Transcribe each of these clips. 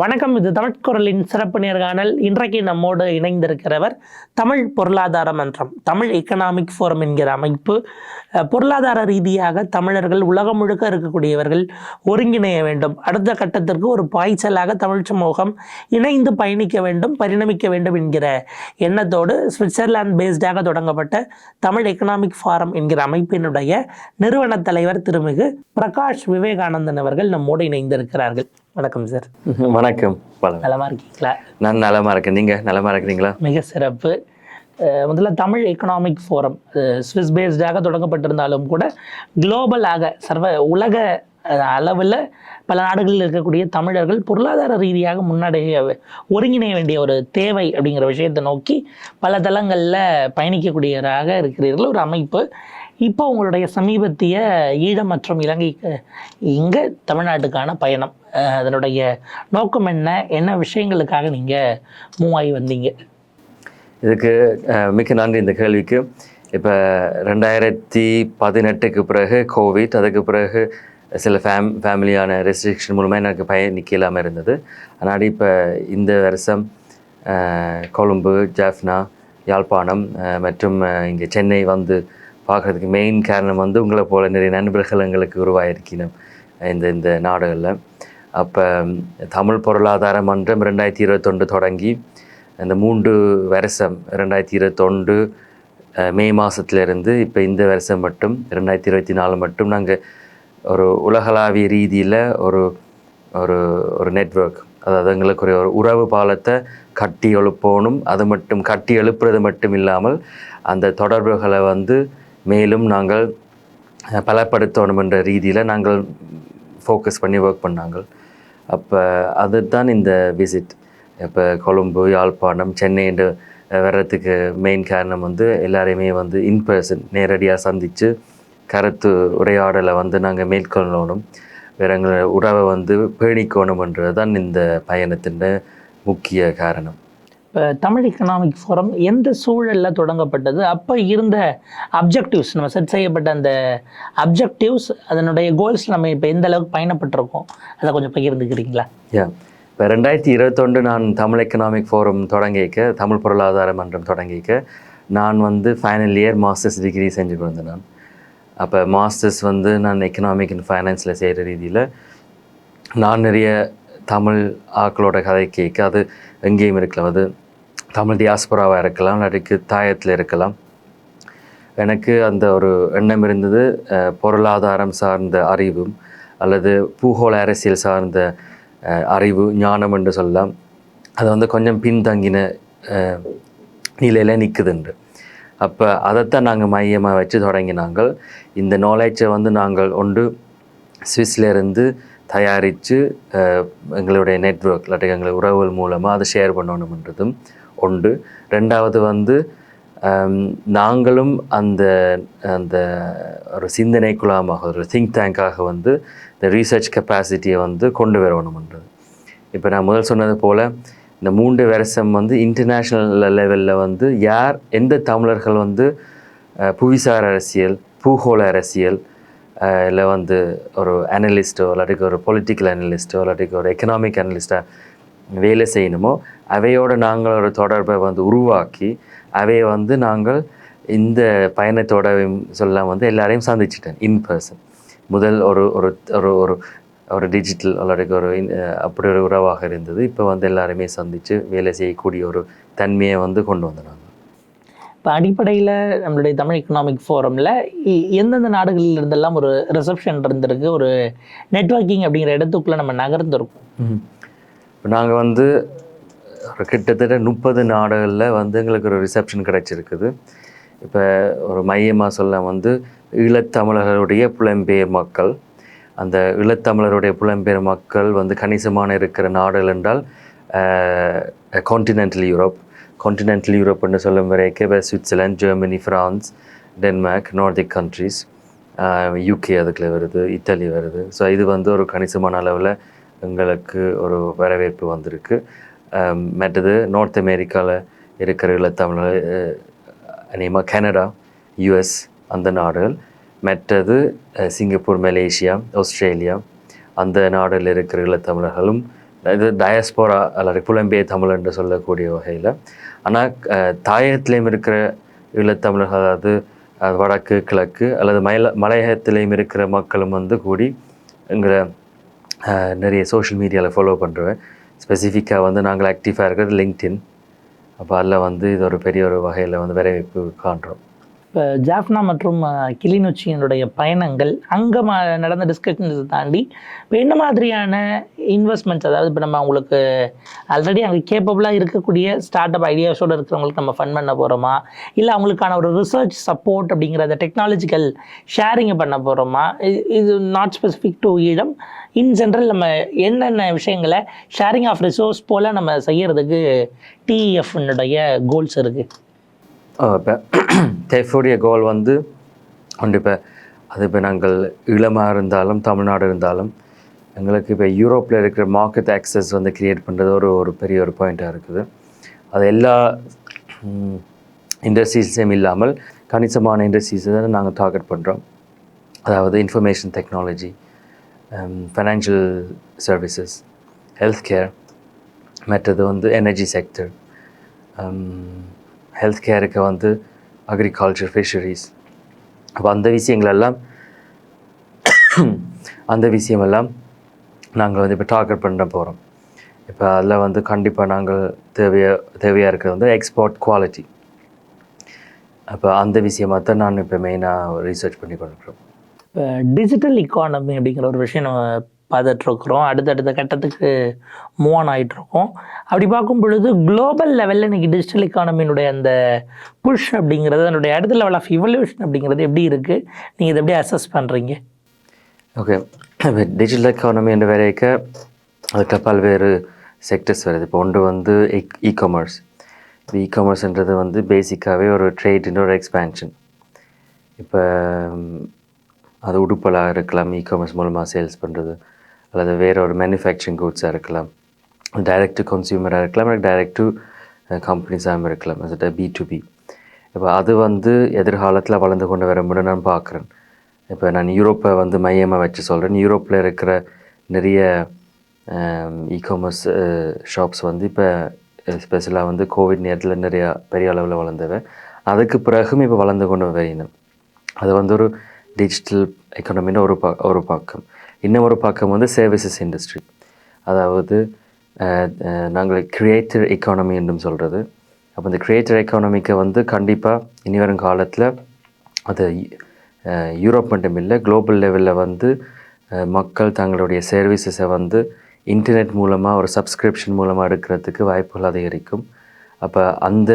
வணக்கம் இது தமிழ்குரலின் சிறப்பு நேர்காணல். இன்றைக்கு நம்மோடு இணைந்திருக்கிறவர் தமிழ் பொருளாதார மன்றம் தமிழ் எக்கனாமிக் ஃபோரம் என்கிற அமைப்பு. பொருளாதார ரீதியாக தமிழர்கள் உலகம் முழுக்க இருக்கக்கூடியவர்கள் ஒருங்கிணைய வேண்டும். அடுத்த கட்டத்திற்கு ஒரு பாய்ச்சலாக தமிழ் சமூகம் இணைந்து பயணிக்க வேண்டும் பரிணமிக்க வேண்டும் என்கிற எண்ணத்தோடு சுவிட்சர்லாந்து பேஸ்டாக தொடங்கப்பட்ட தமிழ் எக்கனாமிக் ஃபாரம் என்கிற அமைப்பினுடைய நிறுவன தலைவர் திருமிகு பிரகாஷ் விவேகானந்தன் அவர்கள் நம்மோடு இணைந்திருக்கிறார்கள். வணக்கம் சார். வணக்கம். நலமா இருக்கீங்களா? நான் நலமா இருக்கேன். நீங்க நலமா இருக்கிறீங்களா? மிக சிறப்பு. முதல்ல தமிழ் எக்கனாமிக் ஃபோரம் ஸ்விஸ் பேஸ்டாக தொடங்கப்பட்டிருந்தாலும் கூட குளோபலாக சர்வ உலக அளவில் பல நாடுகளில் இருக்கக்கூடிய தமிழர்கள் பொருளாதார ரீதியாக முன்னடைய ஒருங்கிணைய வேண்டிய ஒரு தேவை அப்படிங்கிற விஷயத்தை நோக்கி பல தளங்களில் பயணிக்கக்கூடியவராக இருக்கிறீர்கள். ஒரு அமைப்பு இப்போ உங்களுடைய சமீபத்திய ஈழம் மற்றும் இலங்கைக்கு இங்கே தமிழ்நாட்டுக்கான பயணம். அதனுடைய நோக்கம் என்ன? என்ன விஷயங்களுக்காக நீங்கள் மூவ் ஆகி வந்தீங்க? இதுக்கு மிக்க நன்றி இந்த கேள்விக்கு. இப்போ ரெண்டாயிரத்தி பதினெட்டுக்கு பிறகு கோவிட் அதுக்கு பிறகு சில ஃபேம் ஃபேமிலியான ரெஸ்ட்ரிக்ஷன் மூலமாக எனக்கு பயணிக்க இல்லாமல் இருந்தது. அதனால் இப்போ இந்த வருஷம் கொழும்பு ஜாஃப்னா யாழ்ப்பாணம் மற்றும் இங்கே சென்னை வந்து பார்க்குறதுக்கு மெயின் காரணம் வந்து உங்களை போல நிறைய நண்பர்கள் எங்களுக்கு உருவாயிருக்கணும். இந்த இந்த நாடுகளில். அப்போ தமிழ் பொருளாதார மன்றம் ரெண்டாயிரத்தி இருபத்தொன்று தொடங்கி அந்த மூன்று வருஷம் ரெண்டாயிரத்தி இருபத்தொன்று மே மாதத்துலேருந்து இப்போ இந்த வருஷம் மட்டும் ரெண்டாயிரத்தி இருபத்தி நாலு மட்டும் நாங்கள் ஒரு உலகளாவிய ரீதியில் ஒரு ஒரு ஒரு நெட்வொர்க் அதாவது எங்களுக்கு ஒரு உறவு பாலத்தை கட்டி எழுப்பணும். அது மட்டும் கட்டி எழுப்புறது மட்டும் இல்லாமல் அந்த தொடர்புகளை வந்து மேலும் நாங்கள் பலப்படுத்தணும் என்ற ரீதியில் நாங்கள் ஃபோக்கஸ் பண்ணி ஒர்க் பண்ணாங்க. அப்போ அதுதான் இந்த விசிட் இப்போ கொழும்பு யாழ்ப்பாணம் சென்னைன்ற வர்றதுக்கு மெயின் காரணம் வந்து எல்லாரையுமே வந்து இன் பர்சன் நேரடியாக சந்தித்து கருத்து உரையாடலை வந்து நாங்கள் மேற்கொள்ளணும். வேற எங்களை உறவை வந்து பேணிக்கணும்ன்றது தான் இந்த பயணத்தின் முக்கிய காரணம். இப்போ தமிழ் எக்கனாமிக் ஃபோரம் எந்த சூழலில் தொடங்கப்பட்டது? அப்போ இருந்த அப்ஜெக்டிவ்ஸ் நம்ம செட் செய்யப்பட்ட அந்த அப்ஜெக்டிவ்ஸ் அதனுடைய கோல்ஸ் நம்ம இப்போ எந்த அளவுக்கு பயணப்பட்டிருக்கோம்? அதை கொஞ்சம் பகிர்ந்துக்கிறீங்களா? யா இப்போ ரெண்டாயிரத்தி இருபத்தொன்று நான் தமிழ் எக்கனாமிக் ஃபோரம் தொடங்கிக்க தமிழ் பொருளாதார மன்றம் தொடங்கிக்க நான் வந்து ஃபைனல் இயர் மாஸ்டர்ஸ் டிகிரி செஞ்சு கொடுத்தேன் நான். அப்போ மாஸ்டர்ஸ் வந்து நான் எக்கனாமிக் அண்ட் ஃபைனான்ஸில் செய்கிற ரீதியில் நான் நிறைய தமிழ் ஆக்களோட கதை கேட்க அது எங்கேயும் இருக்கல அது தமிழ் டியாஸ்பராவாக இருக்கலாம் இல்லாட்டிக்கு தாயத்தில் இருக்கலாம். எனக்கு அந்த ஒரு எண்ணம் இருந்தது பொருளாதாரம் சார்ந்த அறிவும் அல்லது பூகோள அரசியல் சார்ந்த அறிவு ஞானம் என்று சொல்லலாம். அது வந்து கொஞ்சம் பின்தங்கின நிலையில் நிற்குதுண்டு அப்போ அதைத்தான் நாங்கள் மையமாக வச்சு தொடங்கினாங்கள். இந்த நாலேஜை வந்து நாங்கள் ஒன்று சுவிஸ்லேருந்து தயாரித்து எங்களுடைய நெட்வொர்க் இல்லாட்டி எங்களுடைய உறவுகள் மூலமாக அதை ஷேர் பண்ணணுன்றதும் ஒன்று ரெண்டாவது வந்து நாங்களும் அந்த அந்த ஒரு சிந்தனை குழாமாக ஒரு திங்க் டேங்காக வந்து இந்த ரீசர்ச் கெப்பாசிட்டியை வந்து கொண்டு வரணும்ன்றது இப்போ நான் முதல் சொன்னது போல் இந்த மூன்று வருஷம் வந்து இன்டர்நேஷ்னல் லெவலில் வந்து யார் எந்த தமிழர்கள் வந்து புவிசார் அரசியல் பூகோள அரசியல் இல்லை வந்து ஒரு அனலிஸ்ட்டோ இல்லாட்டிக்கு ஒரு பொலிட்டிக்கல் அனலிஸ்ட்டோ இல்லாட்டிக்கு ஒரு எக்கனாமிக் அனலிஸ்ட்டாக வேலை செய்யணுமோ அவையோட நாங்கள் ஒரு தொடர்பை வந்து உருவாக்கி அவையை வந்து நாங்கள் இந்த பயணத்தோட சொல்லலாம் வந்து எல்லாரையும் சந்திச்சிட்டேன் இன் பர்சன் முதல் ஒரு ஒரு ஒரு ஒரு ஒரு டிஜிட்டல் அல்லது ஒரு அப்படி ஒரு உறவாக இருந்தது. இப்போ வந்து எல்லாருமே சந்தித்து வேலை செய்யக்கூடிய ஒரு தன்மையை வந்து கொண்டு வந்தோம். நாங்கள் இப்போ அடிப்படையில் நம்மளுடைய தமிழ் எக்கனாமிக் ஃபோரமில் எந்தெந்த நாடுகளில் இருந்தெல்லாம் ஒரு ரிசப்ஷன் இருந்திருக்கு? ஒரு நெட்வொர்க்கிங் அப்படிங்கிற இடத்துக்குள்ளே நம்ம நகர்ந்திருக்கோம். இப்போ நாங்கள் வந்து கிட்டத்தட்ட முப்பது நாடுகளில் வந்து எங்களுக்கு ஒரு ரிசப்ஷன் கிடச்சிருக்குது. இப்போ ஒரு மையமாக சொல்ல வந்து ஈழத்தமிழர்களுடைய புலம்பெயர் மக்கள். அந்த ஈழத்தமிழருடைய புலம்பெயர் மக்கள் வந்து கணிசமான இருக்கிற நாடுகள் என்றால் கான்டினென்டல் யூரோப் கான்டினென்டல் யூரோப்னு சொல்லும் வரைக்கும் இப்போ Switzerland Germany France Denmark Nordic countries UK அதுக்குள்ளே வருது இத்தாலி வருது. ஸோ இது வந்து ஒரு கணிசமான அளவில் எங்களுக்கு ஒரு வரவேற்பு வந்திருக்கு. மற்றது நார்த் அமெரிக்காவில் இருக்கிற தமிழ் அநேகமாக கனடா யுஎஸ் அந்த நாடுகள். மற்றது சிங்கப்பூர் மலேசியா ஆஸ்திரேலியா அந்த நாடுகளில் இருக்கிற தமிழர்களும் இது டயஸ்போரா அல்லது புலம்பிய தமிழ் என்று சொல்லக்கூடிய வகையில். ஆனால் தாயகத்திலையும் இருக்கிற ஈழத்தமிழர்கள் அதாவது வடக்கு கிழக்கு அல்லது மயில மலையகத்திலையும் இருக்கிற மக்களும் வந்து கூடி எங்களை நிறைய சோஷியல் மீடியாவில் ஃபாலோ பண்ணுறேன் ஸ்பெசிஃபிக்காக வந்து நாங்கள் ஆக்டிவாக இருக்கிறது லிங்க்டின் அப்போ அதில் வந்து இது ஒரு பெரிய ஒரு வகையில் வந்து வரவேற்பு காண்றோம். இப்போ ஜாஃப்னா மற்றும் கிளிநொச்சியினுடைய பயணங்கள் அங்கே நடந்த டிஸ்கஷன்ஸ் தாண்டி இப்போ என்ன மாதிரியான இன்வெஸ்ட்மெண்ட்ஸ் அதாவது இப்போ நம்ம அவங்களுக்கு ஆல்ரெடி அங்கே கேப்பபிளாக இருக்கக்கூடிய ஸ்டார்ட் அப் ஐடியாஸோடு இருக்கிறவங்களுக்கு நம்ம ஃபன் பண்ண போகிறோமா இல்லை அவங்களுக்கான ஒரு ரிசர்ச் சப்போர்ட் அப்படிங்கிற அந்த டெக்னாலஜிக்கல் ஷேரிங்கை பண்ண போகிறோமா இது not specific to Eelam in general நம்ம என்னென்ன விஷயங்களை ஷேரிங் ஆஃப் ரிசோர்ஸ் போல் நம்ம செய்கிறதுக்கு டிஎஃப்னுடைய கோல்ஸ் இருக்குது இப்போ டெஃபுடைய கோல் வந்து ஒன்று இப்போ அது இப்போ நாங்கள் ஈழமாக இருந்தாலும் தமிழ்நாடு இருந்தாலும் எங்களுக்கு இப்போ யூரோப்பில் இருக்கிற மார்க்கெட் ஆக்சஸ் வந்து க்ரியேட் பண்ணுறது ஒரு ஒரு பெரிய ஒரு பாயிண்ட்டாக இருக்குது. அது எல்லா இண்டஸ்ட்ரீஸையும் இல்லாமல் கணிசமான இண்டஸ்ட்ரீஸை தான் நாங்கள் டார்கெட் பண்ணுறோம் அதாவது information technology financial services health care மற்றது வந்து எனர்ஜி செக்டர் ஹெல்த் கேருக்கு வந்து அக்ரிகல்ச்சர் ஃபிஷரிஸ் அப்போ அந்த விஷயங்களெல்லாம் அந்த விஷயமெல்லாம் நாங்கள் வந்து இப்போ டார்கெட் பண்ண போகிறோம் இப்போ அதில் வந்து கண்டிப்பாக நாங்கள் தேவையாக தேவையாக இருக்கிறது வந்து எக்ஸ்போர்ட் குவாலிட்டி அப்போ அந்த விஷயமாக தான் நான் இப்போ மெயினாக ரீசர்ச் பண்ணி கொண்டிருக்கிறோம் இப்போ டிஜிட்டல் இக்கானமி அப்படிங்கிற ஒரு விஷயம் நம்ம பார்த்துட்ருக்குறோம். அடுத்தடுத்த கட்டத்துக்கு மூவ் ஆன் ஆகிட்ருக்கோம் அப்படி பார்க்கும் பொழுது குளோபல் லெவலில் இன்றைக்கி டிஜிட்டல் எக்கானமியினுடைய அந்த புஷ் அப்படிங்கிறது அதனுடைய அடுத்த லெவல் ஆஃப் இவல்யூஷன் அப்படிங்கிறது எப்படி இருக்குது நீங்கள் இதை எப்படி அசஸ் பண்ணுறீங்க ஓகே இப்போ டிஜிட்டல் எக்கானமி என்ற வரைக்க அதுக்கு பல்வேறு செக்டர்ஸ் வருது. இப்போ ஒன்று வந்து இ காமர்ஸ் இப்போ இ காமர்ஸ்ன்றது வந்து பேசிக்காகவே ஒரு ட்ரேடின் ஒரு எக்ஸ்பேன்ஷன் இப்போ அது உடுப்பலாக இருக்கலாம் இ காமர்ஸ் மூலமாக சேல்ஸ் பண்ணுறது அல்லது வேறு ஒரு மேனுஃபேக்சரிங் கூட்ஸாக இருக்கலாம். டைரக்ட் டு கன்சியூமராக இருக்கலாம் டைரக்ட் டு கம்பெனிஸாகவும் இருக்கலாம். அது பி டு பி இப்போ அது வந்து எதிர்காலத்தில் வளர்ந்து கொண்டு வர முடியும் நான் பார்க்குறேன் இப்போ நான் யூரோப்பை வந்து மையமாக வச்சு சொல்கிறேன் யூரோப்பில் இருக்கிற நிறைய இகாமர்ஸ் ஷாப்ஸ் வந்து இப்போ ஸ்பெஷலாக வந்து கோவிட் நேரத்தில் நிறையா பெரிய அளவில் வளர்ந்தவை. அதுக்கு பிறகும் இப்போ வளர்ந்து கொண்டு வரையணும் அது வந்து ஒரு டிஜிட்டல் எக்கனமின்னு ஒரு பா ஒரு பக்கம். இன்னும் ஒரு பக்கம் வந்து சர்வீசஸ் இண்டஸ்ட்ரி அதாவது நாங்கள் கிரியேட்டர் எக்கானமி என்றும் சொல்கிறது அப்போ இந்த கிரியேட்டர் எக்கானமிக்கு வந்து கண்டிப்பாக இனி வரும் காலத்தில் அது யூரோப் மட்டும் இல்லை குளோபல் லெவலில் வந்து மக்கள் தங்களுடைய சர்வீசஸை வந்து இன்டர்நெட் மூலமாக ஒரு சப்ஸ்கிரிப்ஷன் மூலமாக எடுக்கிறதுக்கு வாய்ப்புகள் அதிகரிக்கும். அப்போ அந்த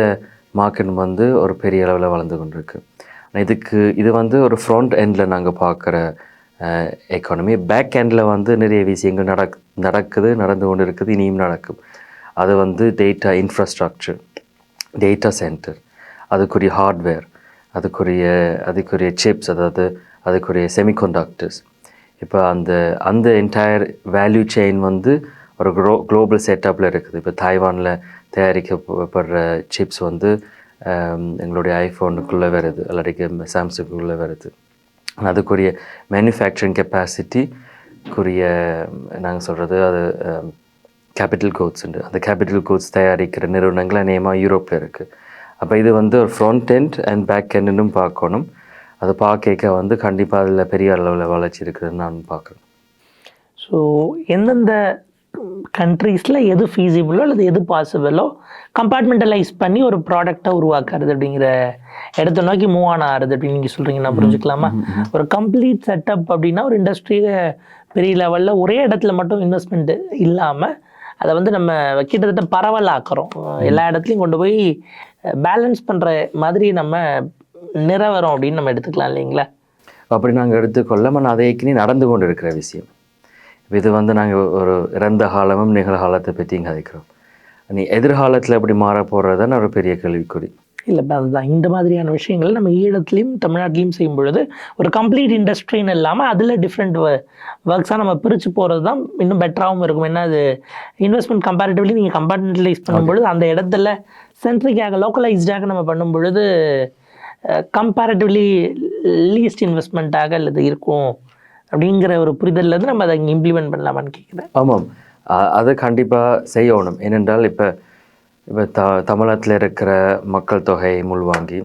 மார்க்கெட் வந்து ஒரு பெரிய அளவில் வளர்ந்து கொண்டிருக்கு. இதுக்கு இது வந்து ஒரு ஃப்ரண்ட் எண்டில் நாங்கள் பார்க்குற எக்கானமி பேக் ஹேண்டில் வந்து நிறைய விஷயங்கள் நடக் நடக்குது நடந்து கொண்டு இருக்குது இனியும் நடக்கும். அது வந்து டேட்டா இன்ஃப்ராஸ்ட்ரக்சர் டேட்டா சென்டர் அதுக்குரிய ஹார்ட்வேர் அதுக்குரிய அதுக்குரிய சிப்ஸ் அதாவது அதுக்குரிய செமிகண்டக்டர்ஸ் இப்போ அந்த அந்த என்டையர் வேல்யூ செயின் வந்து ஒரு க்ளோ குளோபல் செட்டப்பில் இருக்குது. இப்போ தாய்வானில் தயாரிக்கப்படுற சிப்ஸ் வந்து எங்களுடைய ஐஃபோனுக்குள்ளே வருது அல்லது சாம்சங்குள்ளே வருது. அதுக்குரிய மேனுஃபேக்சரிங் கெப்பாசிட்டிக்குரிய நாங்கள் சொல்கிறது அது கேபிட்டல் கோட்ஸ் உண்டு. அந்த கேபிட்டல் கோட்ஸ் தயாரிக்கிற நிறுவனங்கள் அநேகமாக யூரோப்பில் இருக்குது அப்போ இது வந்து ஒரு ஃப்ரண்ட் எண்ட் அண்ட் பேக் எண்டுன்னு பார்க்கணும். அது பார்க்க வந்து கண்டிப்பாக அதில் பெரிய அளவில் வளர்ச்சி இருக்குதுன்னு நான் பார்க்குறேன். ஸோ எந்தெந்த கண்ட்ரீஸில் எது ஃபீஸிபிளோ அல்லது எது பாசிபிளோ கம்பார்ட்மெண்டலைஸ் பண்ணி ஒரு ப்ராடக்டை உருவாக்குறது அப்படிங்கிற இடத்த நோக்கி மூவ் ஆன் ஆகுது அப்படின்னு நீங்கள் சொல்கிறீங்க நான் புரிஞ்சுக்கலாமா? ஒரு கம்ப்ளீட் செட்டப் அப்படின்னா ஒரு இண்டஸ்ட்ரியை பெரிய லெவலில் ஒரே இடத்துல மட்டும் இன்வெஸ்ட்மெண்ட் இல்லாமல் அதை வந்து நம்ம கிட்டத்தட்ட பரவலாக்குறோம். எல்லா இடத்துலையும் கொண்டு போய் பேலன்ஸ் பண்ணுற மாதிரி நம்ம நிறவரோம் அப்படின்னு நம்ம எடுத்துக்கலாம் இல்லைங்களா? அப்படி நாங்கள் எடுத்துக்கொள்ள ஆனால் அதை ஏற்கனவே நடந்து கொண்டு இருக்கிற விஷயம். இது வந்து நாங்கள் ஒரு இறந்த காலமும் நிகழ்காலத்தை பற்றியும் கதைக்கிறோம் நீ எதிர்காலத்தில் எப்படி மாற போகிறதுன்னு ஒரு பெரிய கேள்விக்குறி. இல்லை இப்ப அதுதான். இந்த மாதிரியான விஷயங்கள் நம்ம ஈழத்துலையும் தமிழ்நாட்டிலையும் செய்யும் பொழுது ஒரு கம்ப்ளீட் இண்டஸ்ட்ரின்னு இல்லாமல் அதில் டிஃப்ரெண்ட் ஒர்க்ஸாக நம்ம பிரித்து போகிறது தான் இன்னும் பெட்டராகவும் இருக்கும். ஏன்னா அது இன்வெஸ்ட்மெண்ட் கம்பேரிட்டிவ்லி நீங்கள் கம்பார்ட்மெண்டலைஸ் பண்ணும்பொழுது அந்த இடத்துல சென்ட்ரிக்காக லோக்கலைஸ்டாக நம்ம பண்ணும் பொழுது கம்பேரிட்டிவ்லி லீஸ்ட் இன்வெஸ்ட்மெண்ட்டாக அல்லது இருக்கும். அப்படிங்கிற ஒரு புரிதலில் இருந்து நம்ம அதை இங்கே இம்ப்ளிமெண்ட் பண்ணலாமான்னு கேட்குறேன் ஆமாம். அதை கண்டிப்பாக செய்யணும். ஏனென்றால் இப்போ இப்போ த தமிழகத்தில் இருக்கிற மக்கள் தொகை முள்வாங்கி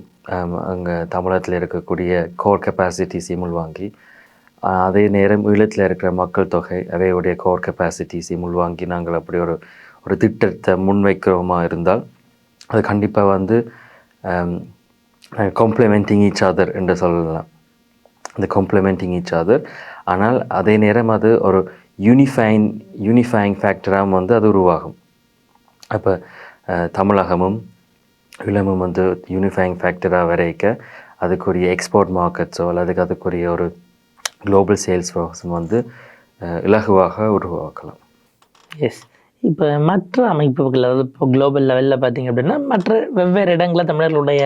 அங்கே தமிழகத்தில் இருக்கக்கூடிய கோர் கெப்பாசிட்டிஸை முள்வாங்கி அதே நேரம் ஈழத்தில் இருக்கிற மக்கள் தொகை அவையுடைய கோர் கெப்பாசிட்டிஸை முள்வாங்கி நாங்கள் அப்படி ஒரு ஒரு திட்டத்தை முன்வைக்கிறோமா இருந்தால் அது கண்டிப்பாக வந்து காம்ப்ளிமெண்டிங் ஈச் அதர் என்று சொல்லலாம். இந்த காம்ப்ளிமெண்டிங் ஈச் அதர் ஆனால் அதே நேரம் அது ஒரு யூனிஃபைங் யூனிஃபைங் ஃபேக்டராகவும் வந்து அது உருவாகும். அப்போ தமிழகமும் இளமும் வந்து யூனிஃபைங் ஃபேக்டராக வரைக்க அதுக்குரிய எக்ஸ்போர்ட் மார்க்கெட்ஸோ அல்லது அதுக்குரிய ஒரு குளோபல் சேல்ஸ் வந்து இலகுவாக உருவாக்கலாம். எஸ் இப்போ மற்ற அமைப்புகள் அதாவது இப்போ குளோபல் லெவலில் பார்த்தீங்க அப்படின்னா மற்ற வெவ்வேறு இடங்களில் தமிழர்களுடைய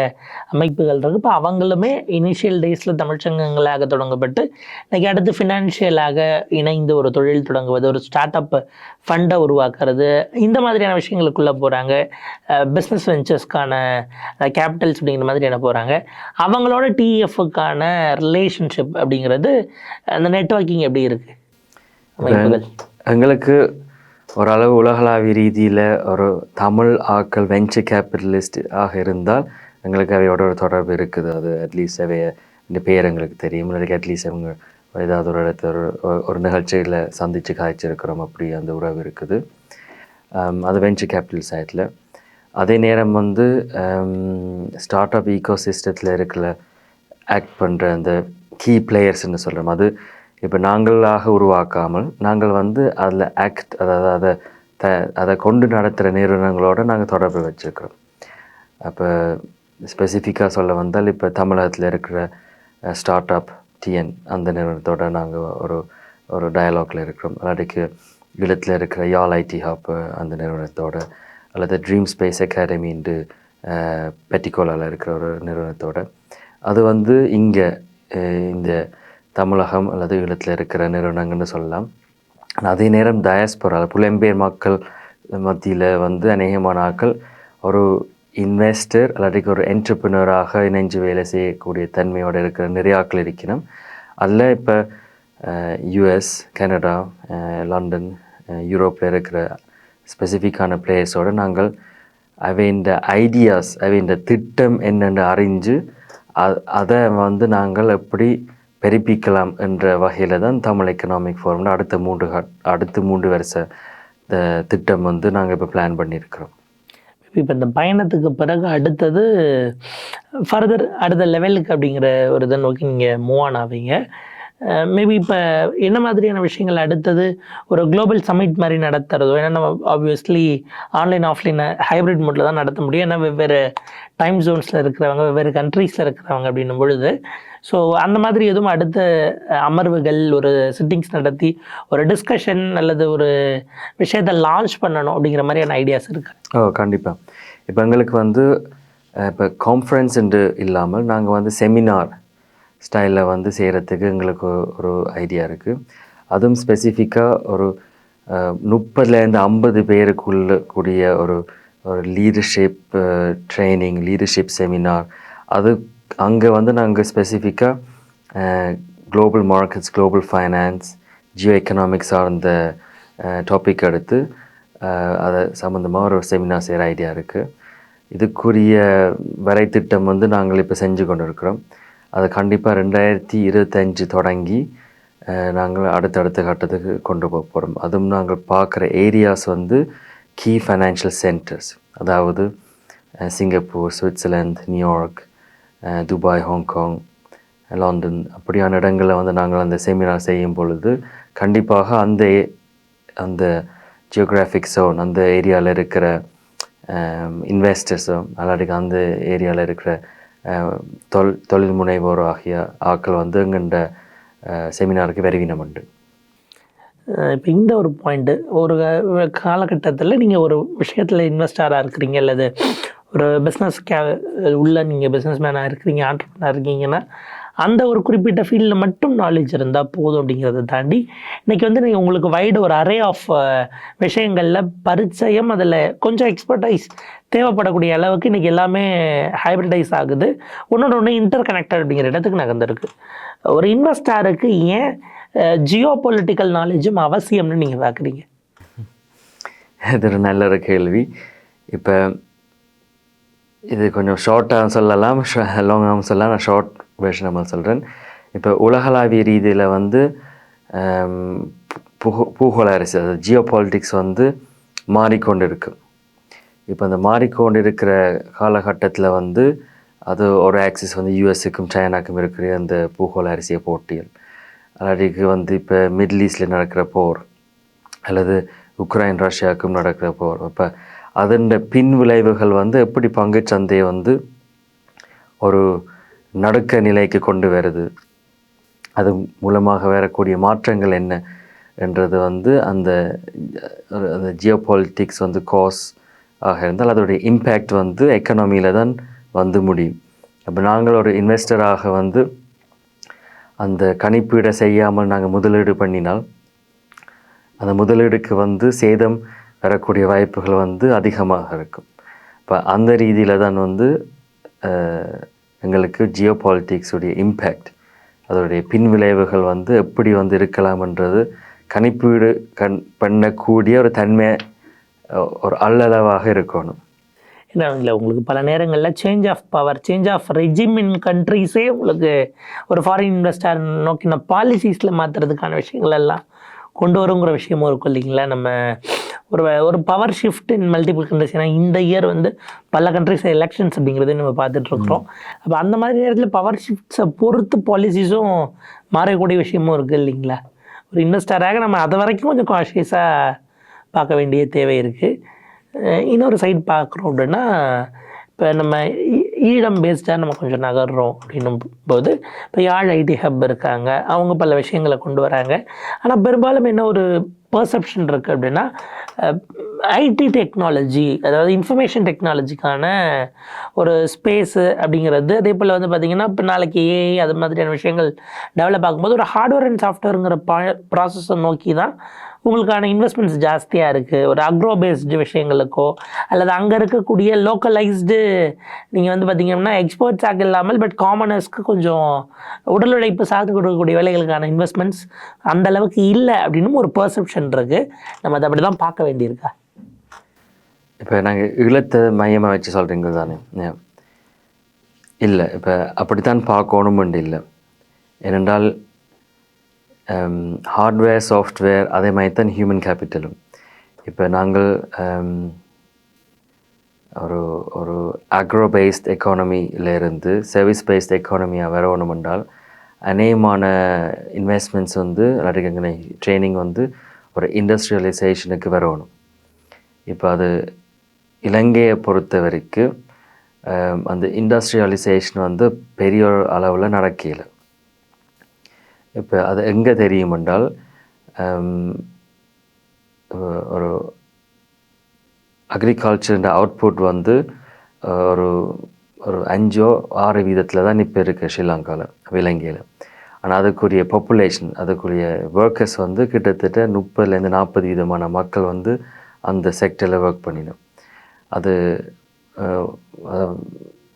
அமைப்புகள் இருக்குது இப்போ அவங்களுமே இனிஷியல் டேஸில் தமிழ்ச்சங்கங்களாக தொடங்கப்பட்டு இன்னைக்கு அடுத்து ஃபினான்ஷியலாக இணைந்து ஒரு தொழில் தொடங்குவது ஒரு ஸ்டார்ட் அப் ஃபண்டை உருவாக்குறது இந்த மாதிரியான விஷயங்களுக்குள்ளே போகிறாங்க பிஸ்னஸ் வெஞ்சர்ஸ்க்கான கேபிட்டல்ஸ் அப்படிங்கிற மாதிரியான போகிறாங்க அவங்களோட டிஎஃப்க்கான ரிலேஷன்ஷிப் அப்படிங்கிறது அந்த நெட்வொர்க்கிங் எப்படி இருக்குது அமைப்புகள். எங்களுக்கு ஓரளவு உலகளாவிய ரீதியில் ஒரு தமிழ் ஆக்கள் வெஞ்சர் கேபிட்டலிஸ்ட் ஆக இருந்தால் எங்களுக்கு அவையோட ஒரு தொடர்பு இருக்குது. அது அட்லீஸ்ட் அவைய இந்த பேர் எங்களுக்கு தெரியும். இல்லாட்டி அட்லீஸ்ட் அவங்க ஏதாவது ஒரு இடத்துல ஒரு ஒரு நிகழ்ச்சியில் சந்தித்து காய்ச்சிருக்கிறோம் அப்படி அந்த உறவு இருக்குது. அது வெஞ்சர் கேபிட்டல் சைட்டில் அதே நேரம் வந்து ஸ்டார்ட் அப் ஈகோ சிஸ்டத்தில் இருக்கிற ஆக்ட் பண்ணுற அந்த கீ பிளேயர்ஸ்ன்னு சொல்கிறோம் அது இப்போ நாங்களாக உருவாக்காமல் நாங்கள் வந்து அதில் ஆக்ட் அதாவது அதை த அதை கொண்டு நடத்துகிற நிறுவனங்களோடு நாங்கள் தொடர்பு வச்சுருக்கிறோம். அப்போ ஸ்பெசிஃபிக்காக சொல்ல வந்தால் இப்போ தமிழகத்தில் இருக்கிற ஸ்டார்ட் அப் டிஎன் அந்த நிறுவனத்தோட நாங்கள் ஒரு ஒரு டயலாக்ல இருக்கிறோம். அல்லாட்டிக்கு ஈழத்தில் இருக்கிற யால் ஐடி ஹாப் அந்த நிறுவனத்தோட அல்லது ட்ரீம் ஸ்பேஸ் அகாடமின்ட்டு பெட்டிகோலாவில் இருக்கிற ஒரு நிறுவனத்தோட. அது வந்து இங்கே இந்த தமிழகம் அல்லது ஈழத்தில் இருக்கிற நிறுவனங்கள்னு சொல்லலாம். அதே நேரம் டயஸ்போரா புலம்பெயர் மக்கள் மத்தியில் வந்து அநேகமான ஆட்கள் ஒரு இன்வெஸ்டர் இல்லாட்டிக்கு ஒரு என்டர்பிரினராக இணைஞ்சு வேலை செய்யக்கூடிய தன்மையோடு இருக்கிற நிறைய ஆட்கள் இருக்கணும் அதில் இப்போ யூஎஸ் கனடா லண்டன் யூரோப்பில் இருக்கிற ஸ்பெசிஃபிக்கான பிளேயர்ஸோடு நாங்கள் அவைண்ட ஐடியாஸ் அவைண்ட திட்டம் என்னென்னு அறிஞ்சு அதை வந்து நாங்கள் எப்படி பெருப்பிக்கலாம் என்ற வகையில் தான் தமிழ் எக்கனாமிக் ஃபோரம்னு அடுத்த மூன்று கட்- அடுத்த மூன்று வருஷ இந்த திட்டம் வந்து நாங்கள் இப்போ பிளான் பண்ணியிருக்கிறோம் இப்போ இந்த பயணத்துக்கு பிறகு அடுத்தது ஃபர்தர் அடுத்த லெவலுக்கு அப்படிங்கிற ஒரு இதை நோக்கி நீங்கள் மூவ் ஆன் ஆவீங்க. மேபி இப்போ என்ன மாதிரியான விஷயங்கள் அடுத்தது ஒரு குளோபல் சமிட் மாதிரி நடத்துறதோ ஏன்னா நம்ம ஆப்வியஸ்லி ஆன்லைன் ஆஃப்லைன் ஹைப்ரிட் மோட்டில் தான் நடத்த முடியும். ஏன்னா வெவ்வேறு டைம் ஜோன்ஸில் இருக்கிறவங்க வெவ்வேறு கண்ட்ரீஸில் இருக்கிறவங்க அப்படின்னும் பொழுது ஸோ அந்த மாதிரி எதுவும் அடுத்த அமர்வுகள் ஒரு சிட்டிங்ஸ் நடத்தி ஒரு டிஸ்கஷன் அல்லது ஒரு விஷயத்தை லான்ச் பண்ணணும் அப்படிங்கிற மாதிரியான ஐடியாஸ் இருக்கு. ஓ கண்டிப்பாக இப்போ எங்களுக்கு வந்து இப்போ கான்ஃபரன்ஸ் என்று இல்லாமல் நாங்கள் வந்து செமினார் ஸ்டைலில் வந்து செய்கிறதுக்கு எங்களுக்கு ஒரு ஐடியா இருக்குது அதுவும் ஸ்பெசிஃபிக்காக ஒரு முப்பதுலேருந்து ஐம்பது பேருக்குள்ள கூடிய ஒரு லீடர்ஷிப் ட்ரைனிங் லீடர்ஷிப் செமினார் அது அங்கே வந்து நாங்கள் ஸ்பெசிஃபிக்காக global markets global finance geo economics சார்ந்த uh, டாபிக் எடுத்து uh, அதை சம்மந்தமாக ஒரு செமினார் செய்கிற ஐடியா இருக்குது இதுக்குரிய வரைத்திட்டம் வந்து நாங்கள் இப்போ செஞ்சு கொண்டு இருக்கிறோம் அதை கண்டிப்பாக ரெண்டாயிரத்தி இருபத்தஞ்சு தொடங்கி uh, நாங்கள் அடுத்தடுத்த கட்டத்துக்கு கொண்டு போக போகிறோம் அதுவும் நாங்கள் பார்க்குற ஏரியாஸ் வந்து கீ ஃபைனான்ஷியல் சென்டர்ஸ் அதாவது Singapore Switzerland New York Dubai Hong Kong London அப்படியான இடங்களில் வந்து நாங்கள் அந்த செமினார் செய்யும் பொழுது கண்டிப்பாக அந்த அந்த ஜியோகிராஃபிக் சோன் அந்த ஏரியாவில் இருக்கிற இன்வெஸ்டர்ஸோ அல்லாட்டிக்கு அந்த ஏரியாவில் இருக்கிற தொல் தொழில் முனைவோர் ஆகிய ஆட்கள் வந்து எங்கண்ட செமினாருக்கு வருவினம் உண்டு இப்போ இந்த ஒரு பாயிண்ட்டு ஒரு காலகட்டத்தில் நீங்கள் ஒரு விஷயத்தில் இன்வெஸ்டராக இருக்கிறீங்க அல்லது ஒரு பிஸ்னஸ் கே உள்ள நீங்கள் பிஸ்னஸ் மேனாக இருக்கிறீங்க ஆண்டர்பனாக இருக்கீங்கன்னா அந்த ஒரு குறிப்பிட்ட ஃபீல்டில் மட்டும் நாலேஜ் இருந்தால் போதும் அப்படிங்கிறத தாண்டி இன்றைக்கி வந்து நீங்கள் உங்களுக்கு வைடு ஒரு அரே ஆஃப் விஷயங்களில் பரிச்சயம் அதில் கொஞ்சம் எக்ஸ்பர்டைஸ் தேவைப்படக்கூடிய அளவுக்கு இன்றைக்கி எல்லாமே ஹைப்ரிடைஸ் ஆகுது. ஒன்றோட ஒன்று இன்டர் கனெக்டட் அப்படிங்கிற இடத்துக்கு நகர்ந்துருக்கு. ஒரு இன்வெஸ்டாருக்கு ஏன் ஜியோ பொலிட்டிக்கல் நாலேஜும் அவசியம்னு நீங்கள் பார்க்குறீங்க இது ஒரு நல்ல ஒரு கேள்வி. இப்போ இது கொஞ்சம் ஷார்ட்டாக சொல்லலாம் லாங்காகவும் சொல்லலாம் நான் ஷார்ட் வேஷன் நம்ம சொல்கிறேன் இப்போ உலகளாவிய ரீதியில் வந்து ஆம், பூகோள அரசு அதாவது ஜியோ பாலிட்டிக்ஸ் வந்து மாறிக்கொண்டு இருக்கு இப்போ அந்த மாறிக்கொண்டு இருக்கிற காலகட்டத்தில் வந்து அது ஒரு ஆக்சிஸ் வந்து யூஎஸுக்கும் சைனாக்கும் இருக்கிற அந்த பூகோள அரிசிய போட்டிகள். அல்லாட்டிக்கு வந்து இப்போ மிடில் ஈஸ்டில் நடக்கிற போர் அல்லது உக்ரைன் ரஷ்யாவுக்கும் நடக்கிற போர். இப்போ அதன் பின் விளைவுகள் வந்து எப்படி பங்குச் சந்தையை வந்து ஒரு நடுக்க நிலைக்கு கொண்டு வருது? அது மூலமாக வரக்கூடிய மாற்றங்கள் என்ன என்றது வந்து அந்த அந்த ஜியோ பாலிட்டிக்ஸ் வந்து காஸ் ஆக இருந்தால் அதோடைய இம்பேக்ட் வந்து எக்கனாமியில் தான் வந்து முடியும். அப்போ நாங்கள் ஒரு இன்வெஸ்டராக வந்து அந்த கணிப்பீடை செய்யாமல் நாங்கள் முதலீடு பண்ணினால் அந்த முதலீடுக்கு வந்து சேதம் வரக்கூடிய வாய்ப்புகள் வந்து அதிகமாக இருக்கும். இப்போ அந்த ரீதியில் தான் வந்து எங்களுக்கு ஜியோ பாலிட்டிக்ஸுடைய இம்பேக்ட் அதோடைய பின் விளைவுகள் வந்து எப்படி வந்து இருக்கலாம்ன்றது கணிப்பீடு கண் பண்ணக்கூடிய ஒரு தன்மை ஒரு அல்லளவாக இருக்கணும். இல்லை உங்களுக்கு பல நேரங்களில் change of power change of regime in கண்ட்ரீஸே உங்களுக்கு ஒரு ஃபாரின் இன்வெஸ்டர் நோக்கின பாலிசிஸில் மாற்றுறதுக்கான விஷயங்கள் எல்லாம் கொண்டு வருங்கிற விஷயமும் இருக்கும் இல்லைங்களா? நம்ம ஒரு ஒரு power shift in multiple countries ஏன்னா இந்த இயர் வந்து பல கண்ட்ரிஸ் எலெக்ஷன்ஸ் அப்படிங்கிறது நம்ம பார்த்துட்டு இருக்கிறோம். அப்போ அந்த மாதிரி நேரத்தில் பவர் ஷிஃப்ட்ஸை பொறுத்து பாலிசிஸும் மாறக்கூடிய விஷயமும் இருக்குது இல்லைங்களா? ஒரு இன்வெஸ்டராக நம்ம அது வரைக்கும் கொஞ்சம் காஷியஸாக பார்க்க வேண்டிய தேவை இருக்குது இன்னொரு சைட் பார்க்குறோம் அப்படின்னா இப்போ நம்ம ஈ- ஈழம் பேஸ்டாக நம்ம கொஞ்சம் நகர்றோம் அப்படின்னும் போது இப்போ யாழ் ஐடி ஹப் இருக்காங்க அவங்க பல விஷயங்களை கொண்டு வராங்க. ஆனால் பெரும்பாலும் என்ன ஒரு பர்செப்ஷன் இருக்குது அப்படின்னா ஐடி டெக்னாலஜி அதாவது இன்ஃபர்மேஷன் டெக்னாலஜிக்கான ஒரு ஸ்பேஸு அப்படிங்கிறது அதே போல் வந்து பார்த்திங்கன்னா இப்போ நாளைக்கு ஏஐ அது மாதிரியான விஷயங்கள் டெவலப் ஆகும்போது ஒரு ஹார்ட்வேர் அண்ட் சாஃப்ட்வேருங்கிற பா ப்ராசஸை நோக்கி தான் உங்களுக்கான இன்வெஸ்ட்மெண்ட்ஸ் ஜாஸ்தியாக இருக்குது ஒரு அக்ரோ பேஸ்டு விஷயங்களுக்கோ அல்லது அங்கே இருக்கக்கூடிய லோக்கலைஸ்டு நீங்கள் வந்து பார்த்தீங்கன்னா எக்ஸ்போர்ட்ஸாக இல்லாமல் பட் காமனர்ஸ்க்கு கொஞ்சம் உடல் உழைப்பு சார்ந்து கொடுக்கக்கூடிய வேலைகளுக்கான இன்வெஸ்ட்மெண்ட்ஸ் அந்த அளவுக்கு இல்லை அப்படின்னு ஒரு பர்செப்ஷன் இருக்குது நம்ம அதை அப்படி தான் பார்க்க வேண்டியிருக்கா? இப்போ நாங்கள் ஈழத்தை மையமாக வச்சு சொல்கிறீங்க தானே? இல்லை இப்போ அப்படித்தான் பார்க்கணுமெண்டு இல்லை. ஏனென்றால் Um, ஹார்ட்வேர் சாஃப்ட்வேர் அதே மாதிரி தான் ஹியூமன் கேபிட்டலும் இப்போ நாங்கள் um, ஒரு ஒரு அக்ரோ பேஸ்ட் எக்கானமிலேருந்து சர்வீஸ் பேஸ்ட் எக்கானமியாக வரணும் என்றால் அநேகமான இன்வெஸ்ட்மெண்ட்ஸ் வந்து இல்லாட்டி ட்ரைனிங் வந்து ஒரு இண்டஸ்ட்ரியலைசேஷனுக்கு வரணும். இப்போ அது இலங்கையை பொறுத்த வரைக்கும் um, அந்த இண்டஸ்ட்ரியலைசேஷன் வந்து பெரிய ஒரு அளவில் நடக்கலை. இப்போ அது எங்கே தெரியும் என்றால் ஒரு அக்ரிகல்ச்சர்ன்ற அவுட்புட் வந்து ஒரு ஒரு அஞ்சோ ஆறு வீதத்தில் தான் இப்போ இருக்குது ஸ்ரீலங்காவில் இலங்கையில் ஆனால் அதுக்குரிய பாப்புலேஷன் அதுக்குரிய ஒர்க்கர்ஸ் வந்து கிட்டத்தட்ட முப்பதுலேருந்து நாற்பது விதமான மக்கள் வந்து அந்த செக்டரில் ஒர்க் பண்ணிடும் அது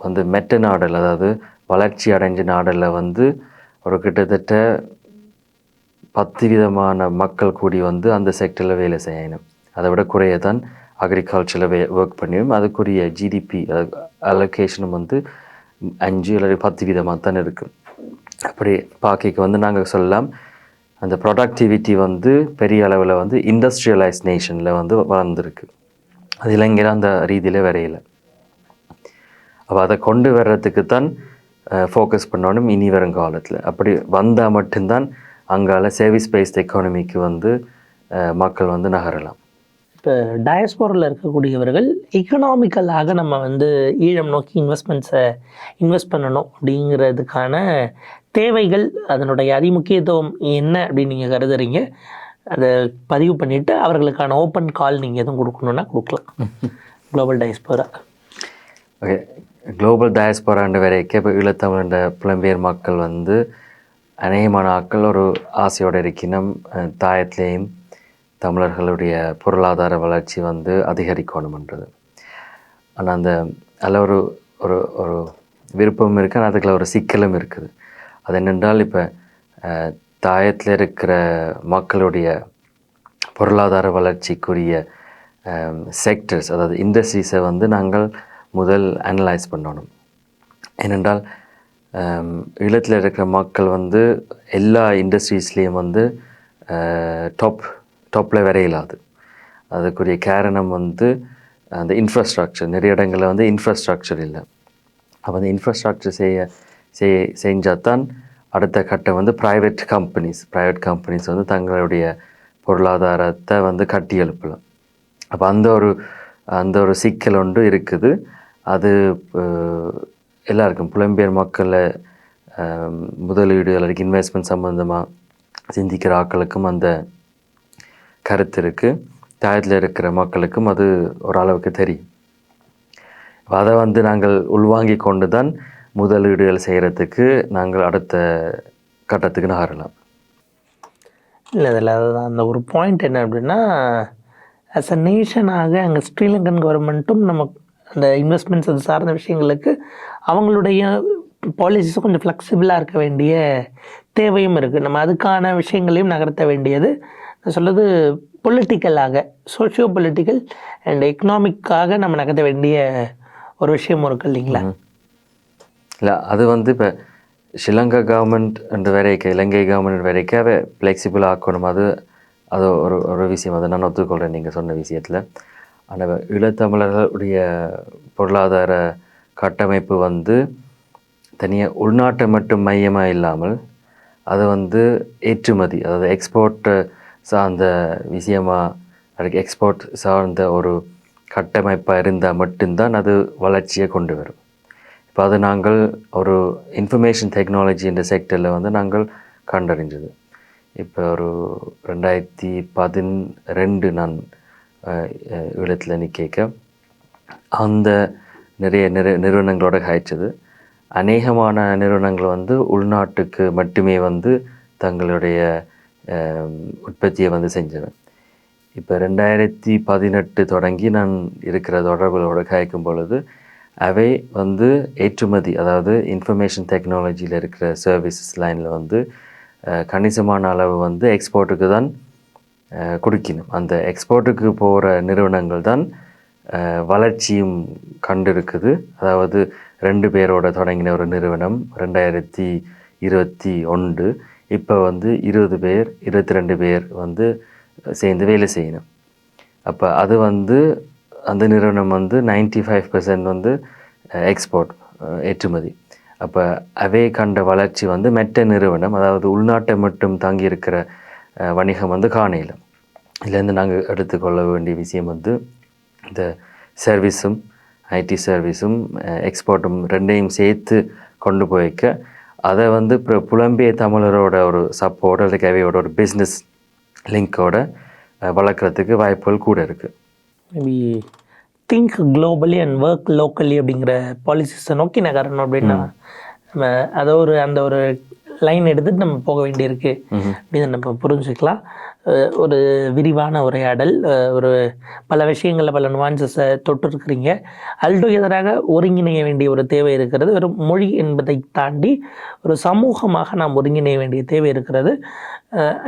வந்து மெட்ட நாடல் அதாவது வளர்ச்சி அடைஞ்ச நாடலில் வந்து ஒரு கிட்டத்தட்ட பத்து விதமான மக்கள் கூடி வந்து அந்த செக்டரில் வேலை செய்யணும். அதை விட குறைய தான் அக்ரிகல்ச்சரில் வே ஒர்க் பண்ணியும். அதுக்குரிய ஜிடிபி அலோகேஷனும் வந்து அஞ்சு அல்லது பத்து விதமாக தான் இருக்குது அப்படி பாக்கிக்கு வந்து நாங்கள் சொல்லலாம் அந்த ப்ரொடக்டிவிட்டி வந்து பெரிய அளவில் வந்து இண்டஸ்ட்ரியலைஸ் நேஷனில் வந்து வளர்ந்துருக்கு. அது இலங்கையில் அந்த ரீதியில் வரையலை. அப்போ அதை கொண்டு வர்றதுக்கு தான் ஃபோக்கஸ் பண்ணணும் இனி வரும் காலத்தில் அப்படி வந்தால் மட்டும்தான் அங்கால சர்வீஸ் பேஸ்ட் எக்கானமிக்கு வந்து மக்கள் வந்து நகரலாம். இப்போ டயஸ்போரில் இருக்கக்கூடியவர்கள் எக்கனாமிக்கலாக நம்ம வந்து ஈழம் நோக்கி இன்வெஸ்ட்மெண்ட்ஸை இன்வெஸ்ட் பண்ணணும் அப்படிங்கிறதுக்கான தேவைகள் அதனுடைய அதிமுக்கியத்துவம் என்ன அப்படின்னு நீங்கள் கருதுறீங்க அதை பதிவு பண்ணிவிட்டு அவர்களுக்கான ஓப்பன் கால் நீங்கள் எதுவும் கொடுக்கணுன்னா கொடுக்கலாம். குளோபல் டயஸ்போரா ஓகே குளோபல் டயஸ்போராண்டு வரைக்கும் இப்போ ஈழத்தமிழ் புலம்பெயர் மக்கள் வந்து அநேகமான ஆக்கள் ஒரு ஆசையோடு இருக்கணும் தாயத்திலேயும் தமிழர்களுடைய பொருளாதார வளர்ச்சி வந்து அதிகரிக்கணும்ன்றது ஆனால் அந்த அதில் ஒரு ஒரு ஒரு விருப்பம் இருக்குது ஆனால் அதுக்குள்ள ஒரு சிக்கலும் இருக்குது. அது என்னென்றால் இப்போ தாயத்தில் இருக்கிற மக்களுடைய பொருளாதார வளர்ச்சிக்குரிய செக்டர்ஸ் அதாவது இண்டஸ்ட்ரீஸை வந்து நாங்கள் முதல் அனலைஸ் பண்ணணும். ஏனென்றால் ஈழத்தில் இருக்கிற மக்கள் வந்து எல்லா இண்டஸ்ட்ரீஸ்லேயும் வந்து டாப் டாப்பில் வரையிலாது அதுக்குரிய காரணம் வந்து அந்த இன்ஃப்ராஸ்ட்ரக்சர் நிறைய இடங்களில் வந்து இன்ஃப்ராஸ்ட்ரக்சர் இல்லை. அப்போ அந்த இன்ஃப்ராஸ்ட்ரக்சர் செய்ய செய் செஞ்சால் தான் அடுத்த கட்டம் வந்து ப்ரைவேட் கம்பெனிஸ் ப்ரைவேட் கம்பெனிஸ் வந்து தங்களுடைய பொருளாதாரத்தை வந்து கட்டி எழுப்பலாம். அப்போ அந்த ஒரு அந்த ஒரு சிக்கல் ஒன்று இருக்குது. அது எல்லாருக்கும். புலம்பெயர் மக்களை முதலீடு அல்லது இன்வெஸ்ட்மெண்ட் சம்மந்தமாக சிந்திக்கிற ஆக்களுக்கும் அந்த கருத்து இருக்குது தாயத்தில் இருக்கிற மக்களுக்கும் அது ஓரளவுக்கு தெரியும். அதை வந்து நாங்கள் உள்வாங்கி கொண்டு தான் முதலீடுகள் செய்கிறதுக்கு நாங்கள் அடுத்த கட்டத்துக்கு நகரலாம். இல்லை அதில் அதுதான். அந்த ஒரு பாயிண்ட் என்ன அப்படின்னா ஆஸ் அ நேஷனாக அங்கே ஸ்ரீலங்கன் கவர்மெண்ட்டும் நமக்கு அந்த இன்வெஸ்ட்மெண்ட்ஸ் அது சார்ந்த விஷயங்களுக்கு அவங்களுடைய பாலிசிஸும் கொஞ்சம் ஃப்ளெக்சிபிளாக இருக்க வேண்டிய தேவையும் இருக்குது நம்ம அதுக்கான விஷயங்களையும் நகர்த்த வேண்டியது நான் சொல்கிறது பொலிட்டிக்கலாக சோஷியோ பொலிட்டிக்கல் அண்ட் எக்கனாமிக்காக நம்ம நகர்த்த வேண்டிய ஒரு விஷயமும் இருக்குது இல்லைங்களா? இல்லை அது வந்து இப்போ ஸ்ரீலங்கா கவர்மெண்ட் என்று வரைக்க இலங்கை கவர்மெண்ட் வரைக்க அவை ஃப்ளெக்சிபிள் ஆக்கணும். அது அது ஒரு ஒரு விஷயம். அதை நான் ஒத்துக்கொள்கிறேன் நீங்கள் சொன்ன விஷயத்தில். ஆனால் ஈழத்தமிழர்களுடைய பொருளாதார கட்டமைப்பு வந்து தனியாக உள்நாட்டை மட்டும் மையமாக இல்லாமல் அது வந்து ஏற்றுமதி அதாவது எக்ஸ்போர்ட்டு சார்ந்த விஷயமாக அதுக்கு எக்ஸ்போர்ட் சார்ந்த ஒரு கட்டமைப்பாக இருந்தால் மட்டும்தான் அது வளர்ச்சியை கொண்டு வரும். இப்போ அது நாங்கள் ஒரு இன்ஃபர்மேஷன் டெக்னாலஜி என்ற செக்டரில் வந்து நாங்கள் கண்டறிஞ்சது. இப்போ ஒரு ரெண்டாயிரத்தி பதின் ரெண்டு நான் ஈழத்தில் நிற்க அந்த நிறைய நிறு நிறுவனங்களோட காய்ச்சது. அநேகமான நிறுவனங்கள் வந்து உள்நாட்டுக்கு மட்டுமே வந்து தங்களுடைய உற்பத்தியை வந்து செஞ்சவன் இப்போ ரெண்டாயிரத்தி பதினெட்டு தொடங்கி நான் இருக்கிற தொடர்புகளோட காய்க்கும் பொழுது அவை வந்து ஏற்றுமதி அதாவது இன்ஃபர்மேஷன் டெக்னாலஜியில் இருக்கிற சர்வீசஸ் லைனில் வந்து கணிசமான அளவு வந்து எக்ஸ்போர்ட்டுக்கு தான் கொடுக்கணும். அந்த எக்ஸ்போர்ட்டுக்கு போகிற நிறுவனங்கள் தான் வளர்ச்சியும் கண்டிருக்குது. அதாவது ரெண்டு பேரோட தொடங்கின ஒரு நிறுவனம் ரெண்டாயிரத்தி இருபத்தி ஒன்று. இப்போ வந்து இருபது பேர் இருபத்தி ரெண்டு பேர் வந்து சேர்ந்து வேலை செய்யணும். அப்போ அது வந்து அந்த நிறுவனம் வந்து நைன்டி ஃபைவ் பர்சன்ட் வந்து எக்ஸ்போர்ட் ஏற்றுமதி. அப்போ அவே கண்ட வளர்ச்சி வந்து மெட்ட நிறுவனம் அதாவது உள்நாட்டை மட்டும் தாங்கியிருக்கிற வணிகம் வந்து காணையில். இதுலேருந்து நாங்கள் எடுத்துக்கொள்ள வேண்டிய விஷயம் வந்து இந்த சர்வீஸும் ஐடி சர்வீஸும் எக்ஸ்போர்ட்டும் ரெண்டையும் சேர்த்து கொண்டு போய்க்க அதை வந்து இப்போ புலம்பெயர் தமிழரோட ஒரு சப்போர்ட் அல்லது அவையோட ஒரு பிஸ்னஸ் லிங்கோட வளர்க்குறதுக்கு வாய்ப்புகள் கூட இருக்குது maybe think globally and work locally அப்படிங்கிற பாலிசிஸை நோக்கி நகரணும் அப்படின்னா நம்ம அதை ஒரு அந்த ஒரு லைன் எடுத்துட்டு நம்ம போக வேண்டியிருக்கு. அப்படின்னு நம்ம புரிஞ்சுக்கலாம். ஒரு விரிவான உரையாடல் ஒரு பல விஷயங்களில் பல நுவான்சஸை தொட்டிருக்கிறீங்க. அல்டோ எதிராக ஒருங்கிணைய வேண்டிய ஒரு தேவை இருக்கிறது. ஒரு மொழி என்பதை தாண்டி ஒரு சமூகமாக நாம் ஒருங்கிணைய வேண்டிய தேவை இருக்கிறது.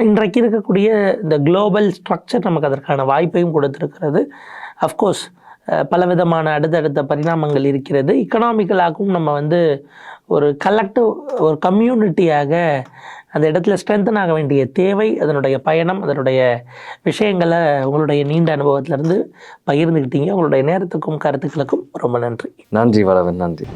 இன்றைக்கு இருக்கக்கூடிய இந்த குளோபல் ஸ்ட்ரக்சர் நமக்கு அதற்கான வாய்ப்பையும் கொடுத்திருக்கிறது. அஃப்கோர்ஸ் பலவிதமான அடுத்தடுத்த பரிணாமங்கள் இருக்கிறது. இக்கனாமிக்கலாகவும் நம்ம வந்து ஒரு கலெக்டிவ் ஒரு கம்யூனிட்டியாக அந்த இடத்துல ஸ்ட்ரென்தன் ஆக வேண்டிய தேவை அதனுடைய பயணம் அதனுடைய விஷயங்களை உங்களுடைய நீண்ட அனுபவத்திலேருந்து பகிர்ந்துக்கிட்டீங்க உங்களுடைய நேரத்துக்கும் கருத்துக்களுக்கும் ரொம்ப நன்றி. நன்றி வரவன் நன்றி.